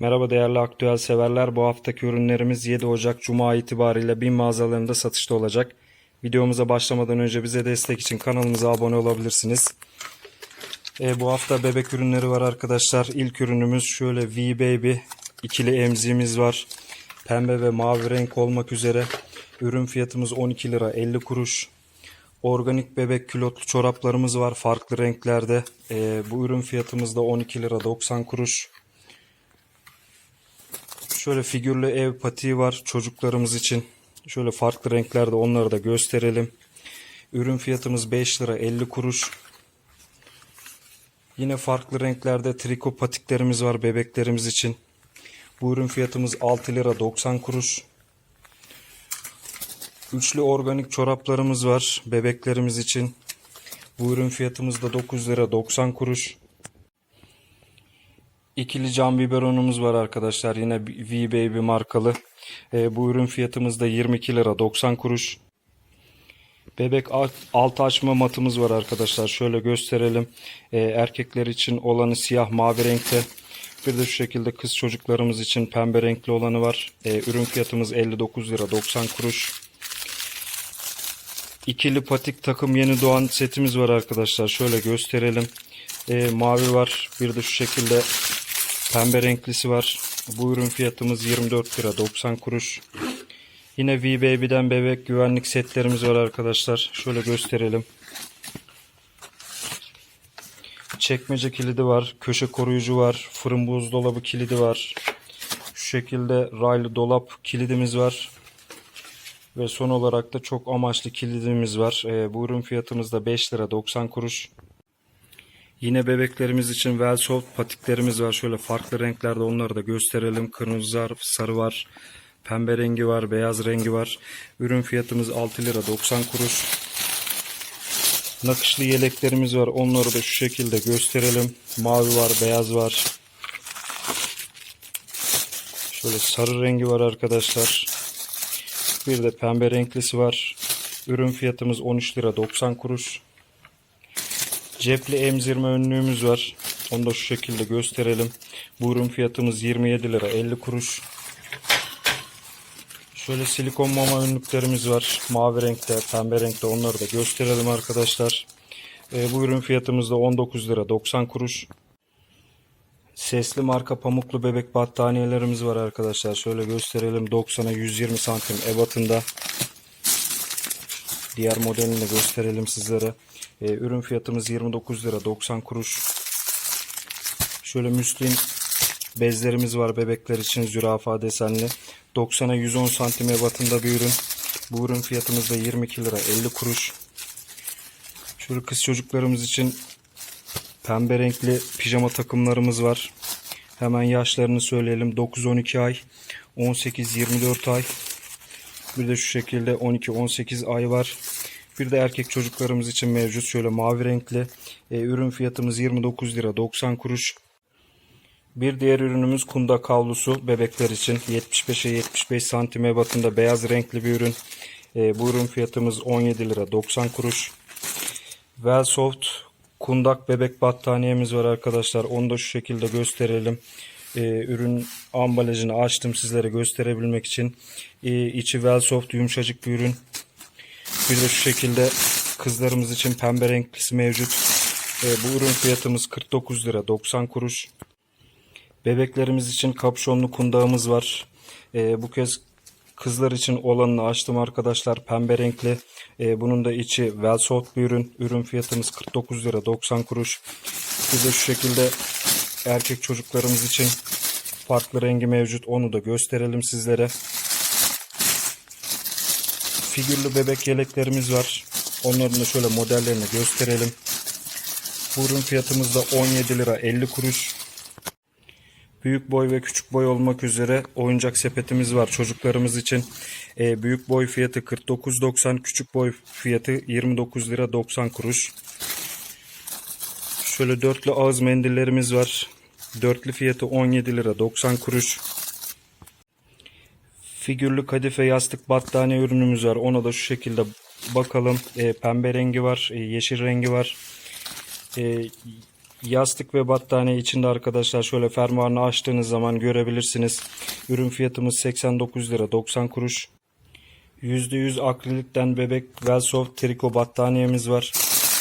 Merhaba değerli aktüel severler. Bu haftaki ürünlerimiz 7 Ocak Cuma itibariyle bin mağazalarında satışta olacak. Videomuza başlamadan önce bize destek için kanalımıza abone olabilirsiniz. E, bu hafta bebek ürünleri var arkadaşlar. İlk ürünümüz şöyle V-Baby ikili emziğimiz var. Pembe ve mavi renk olmak üzere. Ürün fiyatımız 12 lira 50 kuruş. Organik bebek külotlu çoraplarımız var farklı renklerde. E, bu ürün fiyatımız da 12 lira 90 kuruş. Şöyle figürlü ev patiği var çocuklarımız için. Şöyle farklı renklerde onları da gösterelim. Ürün fiyatımız 5 lira 50 kuruş. Yine farklı renklerde triko patiklerimiz var bebeklerimiz için. Bu ürün fiyatımız 6 lira 90 kuruş. Üçlü organik çoraplarımız var bebeklerimiz için. Bu ürün fiyatımız da 9 lira 90 kuruş. İkili cam biberonumuz var arkadaşlar. Yine V-Baby markalı. Ee, bu ürün fiyatımız da 22 lira 90 kuruş. Bebek alt- açma matımız var arkadaşlar. Şöyle gösterelim. Ee, erkekler için olanı siyah mavi renkte. Bir de şu şekilde kız çocuklarımız için pembe renkli olanı var. Ee, ürün fiyatımız 59 lira 90 kuruş. İkili patik takım yeni doğan setimiz var arkadaşlar. Şöyle gösterelim. Ee, mavi var. Bir de şu şekilde pembe renklisi var. Bu ürün fiyatımız 24 lira 90 kuruş. Yine V-Baby'den bebek güvenlik setlerimiz var arkadaşlar. Şöyle gösterelim. Çekmece kilidi var. Köşe koruyucu var. Fırın buzdolabı kilidi var. Şu şekilde raylı dolap kilidimiz var. Ve son olarak da çok amaçlı kilidimiz var. Ee, bu ürün fiyatımız da 5 lira 90 kuruş. Yine bebeklerimiz için Velsoft patiklerimiz var. Şöyle farklı renklerde onları da gösterelim. Kırmızı var, sarı var, pembe rengi var, beyaz rengi var. Ürün fiyatımız 6 lira 90 kuruş. Nakışlı yeleklerimiz var. Onları da şu şekilde gösterelim. Mavi var, beyaz var. Şöyle sarı rengi var arkadaşlar. Bir de pembe renklisi var. Ürün fiyatımız 13 lira 90 kuruş. Cepli emzirme önlüğümüz var. Onu da şu şekilde gösterelim. Bu ürün fiyatımız 27 lira 50 kuruş. Şöyle silikon mama önlüklerimiz var. Mavi renkte, pembe renkte onları da gösterelim arkadaşlar. Ee, bu ürün fiyatımız da 19 lira 90 kuruş. Sesli marka pamuklu bebek battaniyelerimiz var arkadaşlar. Şöyle gösterelim. 90'a 120 santim ebatında. Diğer modelini de gösterelim sizlere. Ee, ürün fiyatımız 29 lira 90 kuruş. Şöyle müslin bezlerimiz var bebekler için zürafa desenli. 90'a 110 santim ebatında bir ürün. Bu ürün fiyatımız da 22 lira 50 kuruş. Şöyle kız çocuklarımız için pembe renkli pijama takımlarımız var. Hemen yaşlarını söyleyelim. 9-12 ay, 18-24 ay. Bir de şu şekilde 12-18 ay var. Bir de erkek çocuklarımız için mevcut. Şöyle mavi renkli. E, ürün fiyatımız 29 lira 90 kuruş. Bir diğer ürünümüz kunda kavlusu bebekler için 75'e 75 santim ebatında beyaz renkli bir ürün. E, bu ürün fiyatımız 17 lira 90 kuruş. Velsoft kundak bebek battaniyemiz var arkadaşlar. Onu da şu şekilde gösterelim. E, ürün ambalajını açtım sizlere gösterebilmek için. E, içi Velsoft yumuşacık bir ürün. Bir de şu şekilde kızlarımız için pembe renklisi mevcut. E, bu ürün fiyatımız 49 lira 90 kuruş. Bebeklerimiz için kapşonlu kundağımız var. E, bu kez kızlar için olanını açtım arkadaşlar. Pembe renkli. E, bunun da içi Velsoft bir ürün. Ürün fiyatımız 49 lira 90 kuruş. Bir de şu şekilde erkek çocuklarımız için farklı rengi mevcut. Onu da gösterelim sizlere. Figürlü bebek yeleklerimiz var. Onların da şöyle modellerini gösterelim. Bu ürün fiyatımız da 17 lira 50 kuruş. Büyük boy ve küçük boy olmak üzere oyuncak sepetimiz var çocuklarımız için. Ee, büyük boy fiyatı 49.90, küçük boy fiyatı 29 lira 90 kuruş. Şöyle dörtlü ağız mendillerimiz var. Dörtlü fiyatı 17 lira 90 kuruş. Figürlü kadife yastık battaniye ürünümüz var. Ona da şu şekilde bakalım. Ee, pembe rengi var, e, yeşil rengi var. Ee, Yastık ve battaniye içinde arkadaşlar şöyle fermuarını açtığınız zaman görebilirsiniz. Ürün fiyatımız 89 lira 90 kuruş. %100 akrilikten bebek Velsoft triko battaniyemiz var.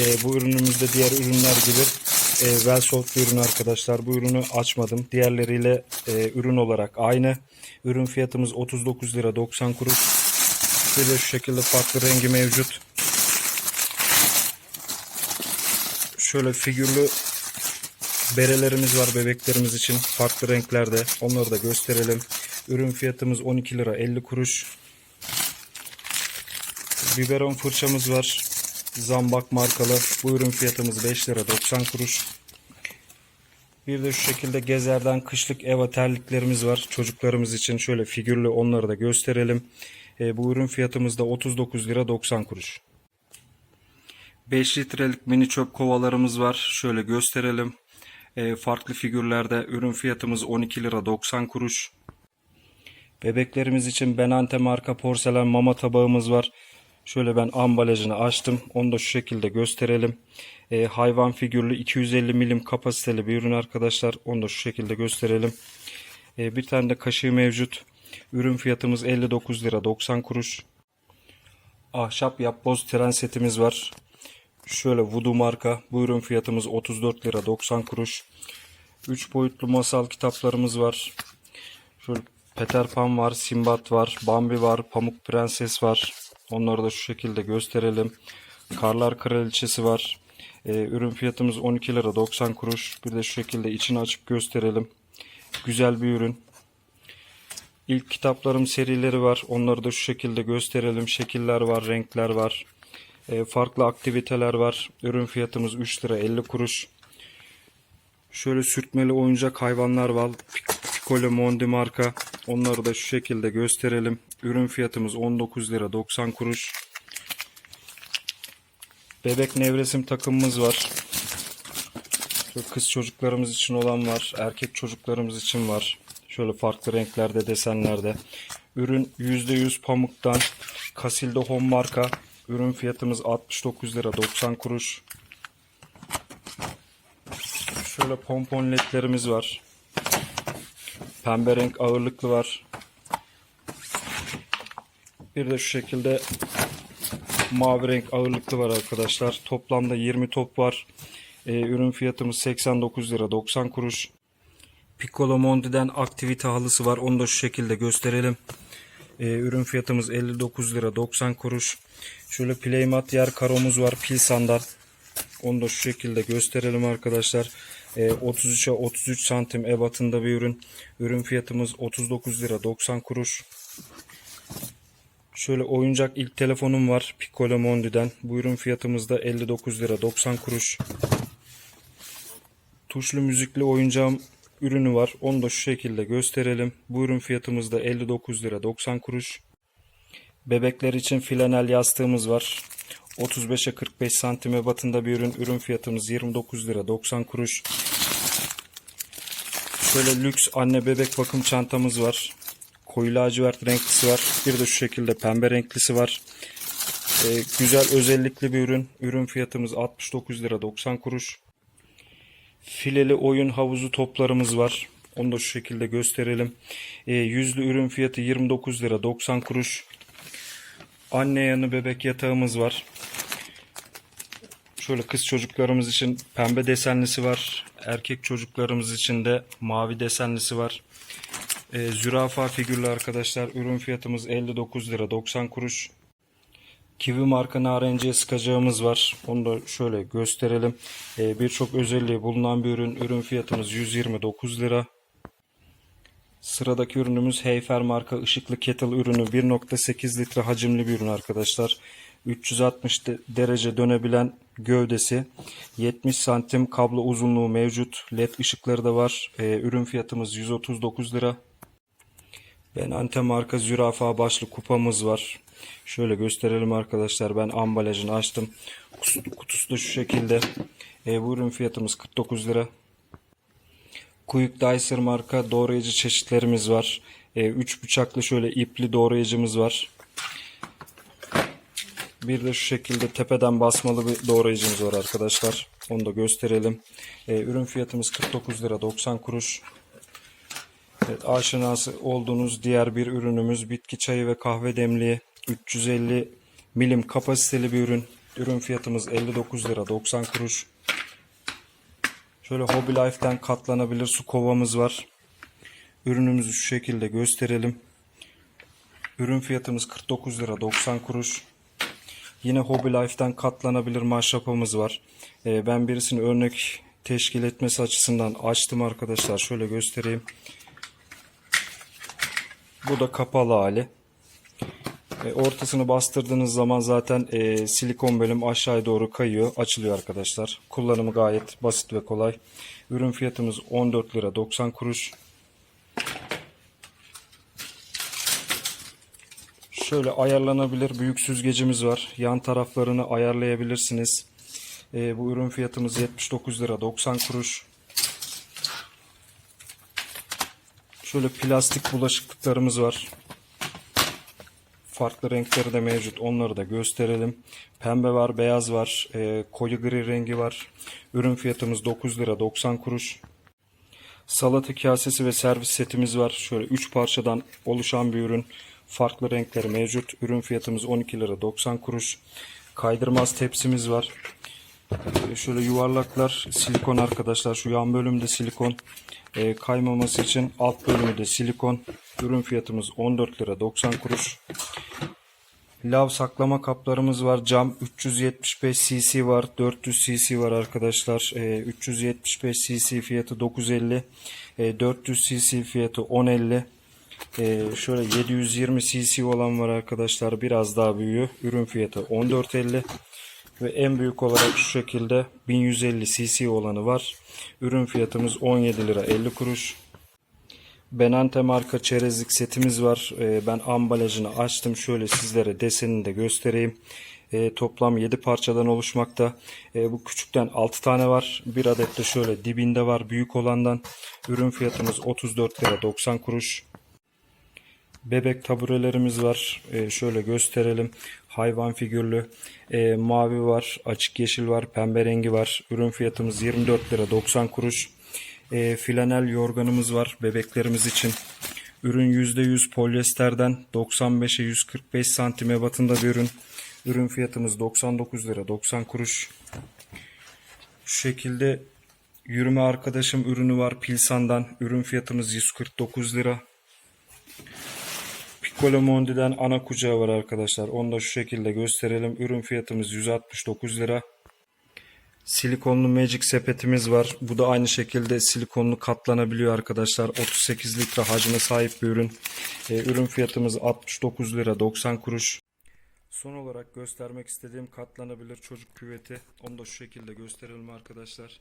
Ee, bu ürünümüzde diğer ürünler gibi e, Velsoft bir ürün arkadaşlar. Bu ürünü açmadım. Diğerleriyle e, ürün olarak aynı. Ürün fiyatımız 39 lira 90 kuruş. Şöyle şu şekilde farklı rengi mevcut. Şöyle figürlü berelerimiz var bebeklerimiz için farklı renklerde. Onları da gösterelim. Ürün fiyatımız 12 lira 50 kuruş. Biberon fırçamız var. Zambak markalı. Bu ürün fiyatımız 5 lira 90 kuruş. Bir de şu şekilde gezerden kışlık eva terliklerimiz var. Çocuklarımız için şöyle figürlü onları da gösterelim. E, bu ürün fiyatımız da 39 lira 90 kuruş. 5 litrelik mini çöp kovalarımız var. Şöyle gösterelim. E, farklı figürlerde ürün fiyatımız 12 lira 90 kuruş. Bebeklerimiz için Benante marka porselen mama tabağımız var. Şöyle ben ambalajını açtım. Onu da şu şekilde gösterelim. E, hayvan figürlü 250 milim kapasiteli bir ürün arkadaşlar. Onu da şu şekilde gösterelim. E, bir tane de kaşığı mevcut. Ürün fiyatımız 59 lira 90 kuruş. Ahşap yapboz tren setimiz var. Şöyle Voodoo marka. Bu ürün fiyatımız 34 lira 90 kuruş. 3 boyutlu masal kitaplarımız var. Şöyle Peter Pan var, Simbat var, Bambi var, Pamuk Prenses var. Onları da şu şekilde gösterelim. Karlar Kraliçesi var. Ee, ürün fiyatımız 12 lira 90 kuruş. Bir de şu şekilde içini açıp gösterelim. Güzel bir ürün. İlk kitaplarım serileri var. Onları da şu şekilde gösterelim. Şekiller var, renkler var. Ee, farklı aktiviteler var. Ürün fiyatımız 3 lira 50 kuruş. Şöyle sürtmeli oyuncak hayvanlar var. Piccolo Mondi marka. Onları da şu şekilde gösterelim. Ürün fiyatımız 19 lira 90 kuruş. Bebek nevresim takımımız var. Şöyle kız çocuklarımız için olan var. Erkek çocuklarımız için var. Şöyle farklı renklerde, desenlerde. Ürün %100 pamuktan. Casilda Home marka. Ürün fiyatımız 69 lira 90 kuruş. Şöyle pompon ledlerimiz var. Pembe renk ağırlıklı var. Bir de şu şekilde mavi renk ağırlıklı var arkadaşlar. Toplamda 20 top var. Ee, ürün fiyatımız 89 lira 90 kuruş. Piccolo Mondi'den aktivite halısı var. Onu da şu şekilde gösterelim. Ee, ürün fiyatımız 59 lira 90 kuruş. Şöyle playmat yer karomuz var. Pil sandal. Onu da şu şekilde gösterelim arkadaşlar. Ee, 33'e 33 santim ebatında bir ürün. Ürün fiyatımız 39 lira 90 kuruş. Şöyle oyuncak ilk telefonum var Piccolo Mondi'den. Bu ürün fiyatımız da 59 lira 90 kuruş. Tuşlu müzikli oyuncağım ürünü var. Onu da şu şekilde gösterelim. Bu ürün fiyatımız da 59 lira 90 kuruş. Bebekler için flanel yastığımız var. 35'e 45 santim ebatında bir ürün. Ürün fiyatımız 29 lira 90 kuruş. Şöyle lüks anne bebek bakım çantamız var. Koyu lacivert renklisi var. Bir de şu şekilde pembe renklisi var. Ee, güzel özellikli bir ürün. Ürün fiyatımız 69 lira 90 kuruş. Fileli oyun havuzu toplarımız var. Onu da şu şekilde gösterelim. Ee, yüzlü ürün fiyatı 29 lira 90 kuruş. Anne yanı bebek yatağımız var. Şöyle kız çocuklarımız için pembe desenlisi var. Erkek çocuklarımız için de mavi desenlisi var. Ee, zürafa figürlü arkadaşlar. Ürün fiyatımız 59 lira 90 kuruş. Kiwi marka narenciye sıkacağımız var. Onu da şöyle gösterelim. Ee, Birçok özelliği bulunan bir ürün. Ürün fiyatımız 129 lira. Sıradaki ürünümüz Heyfer marka ışıklı kettle ürünü 1.8 litre hacimli bir ürün arkadaşlar. 360 de- derece dönebilen gövdesi 70 santim kablo uzunluğu mevcut. LED ışıkları da var. Ee, ürün fiyatımız 139 lira. Benante marka zürafa başlı kupamız var. Şöyle gösterelim arkadaşlar. Ben ambalajını açtım. Kutusu, da şu şekilde. Ee, bu ürün fiyatımız 49 lira. Quick Dicer marka doğrayıcı çeşitlerimiz var. 3 bıçaklı şöyle ipli doğrayıcımız var. Bir de şu şekilde tepeden basmalı bir doğrayıcımız var arkadaşlar. Onu da gösterelim. E, ürün fiyatımız 49 lira 90 kuruş. Evet, aşinası olduğunuz diğer bir ürünümüz bitki çayı ve kahve demliği 350 milim kapasiteli bir ürün. Ürün fiyatımız 59 lira 90 kuruş. Şöyle Hobby Life'den katlanabilir su kovamız var. Ürünümüzü şu şekilde gösterelim. Ürün fiyatımız 49 lira 90 kuruş. Yine Hobby Life'den katlanabilir maşrapamız var. Ee, ben birisini örnek teşkil etmesi açısından açtım arkadaşlar. Şöyle göstereyim. Bu da kapalı hali. E, ortasını bastırdığınız zaman zaten e, silikon bölüm aşağıya doğru kayıyor. Açılıyor arkadaşlar. Kullanımı gayet basit ve kolay. Ürün fiyatımız 14 lira 90 kuruş. Şöyle ayarlanabilir büyük süzgecimiz var. Yan taraflarını ayarlayabilirsiniz. E, bu ürün fiyatımız 79 lira 90 kuruş. Şöyle plastik bulaşıklıklarımız var. Farklı renkleri de mevcut. Onları da gösterelim. Pembe var, beyaz var, e, koyu gri rengi var. Ürün fiyatımız 9 lira 90 kuruş. Salata kasesi ve servis setimiz var. Şöyle 3 parçadan oluşan bir ürün. Farklı renkleri mevcut. Ürün fiyatımız 12 lira 90 kuruş. Kaydırmaz tepsimiz var. Ee, Şöyle yuvarlaklar silikon arkadaşlar. Şu yan bölümde silikon. Ee, kaymaması için alt bölümü de silikon. Ürün fiyatımız 14 lira 90 kuruş. Lav saklama kaplarımız var. Cam 375 cc var. 400 cc var arkadaşlar. Ee, 375 cc fiyatı 950. Ee, 400 cc fiyatı 1050. Ee, şöyle 720 cc olan var arkadaşlar. Biraz daha büyüğü. Ürün fiyatı 1450. Ve en büyük olarak şu şekilde 1150 cc olanı var. Ürün fiyatımız 17 lira 50 kuruş. Benante marka çerezlik setimiz var. Ee, ben ambalajını açtım. Şöyle sizlere desenini de göstereyim. Ee, toplam 7 parçadan oluşmakta. Ee, bu küçükten 6 tane var. Bir adet de şöyle dibinde var büyük olandan. Ürün fiyatımız 34 lira 90 kuruş. Bebek taburelerimiz var. Şöyle gösterelim. Hayvan figürlü. Mavi var, açık yeşil var, pembe rengi var. Ürün fiyatımız 24 lira 90 kuruş. Ee, flanel yorganımız var bebeklerimiz için. Ürün %100 polyesterden 95'e 145 santim ebatında bir ürün. Ürün fiyatımız 99 lira 90 kuruş. Şu şekilde yürüme arkadaşım ürünü var Pilsan'dan. Ürün fiyatımız 149 lira. Piccolo Mondi'den ana kucağı var arkadaşlar. Onu da şu şekilde gösterelim. Ürün fiyatımız 169 lira. Silikonlu Magic sepetimiz var. Bu da aynı şekilde silikonlu katlanabiliyor arkadaşlar. 38 litre hacme sahip bir ürün. Ee, ürün fiyatımız 69 lira 90 kuruş. Son olarak göstermek istediğim katlanabilir çocuk küveti. Onu da şu şekilde gösterelim arkadaşlar.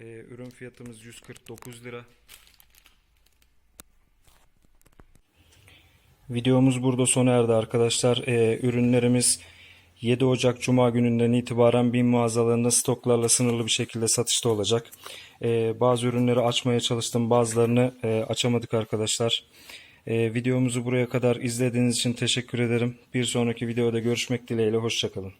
Ee, ürün fiyatımız 149 lira. Videomuz burada sona erdi arkadaşlar. Ee, ürünlerimiz 7 Ocak Cuma gününden itibaren bin mağazalarında stoklarla sınırlı bir şekilde satışta olacak. Ee, bazı ürünleri açmaya çalıştım. Bazılarını e, açamadık arkadaşlar. Ee, videomuzu buraya kadar izlediğiniz için teşekkür ederim. Bir sonraki videoda görüşmek dileğiyle. Hoşçakalın.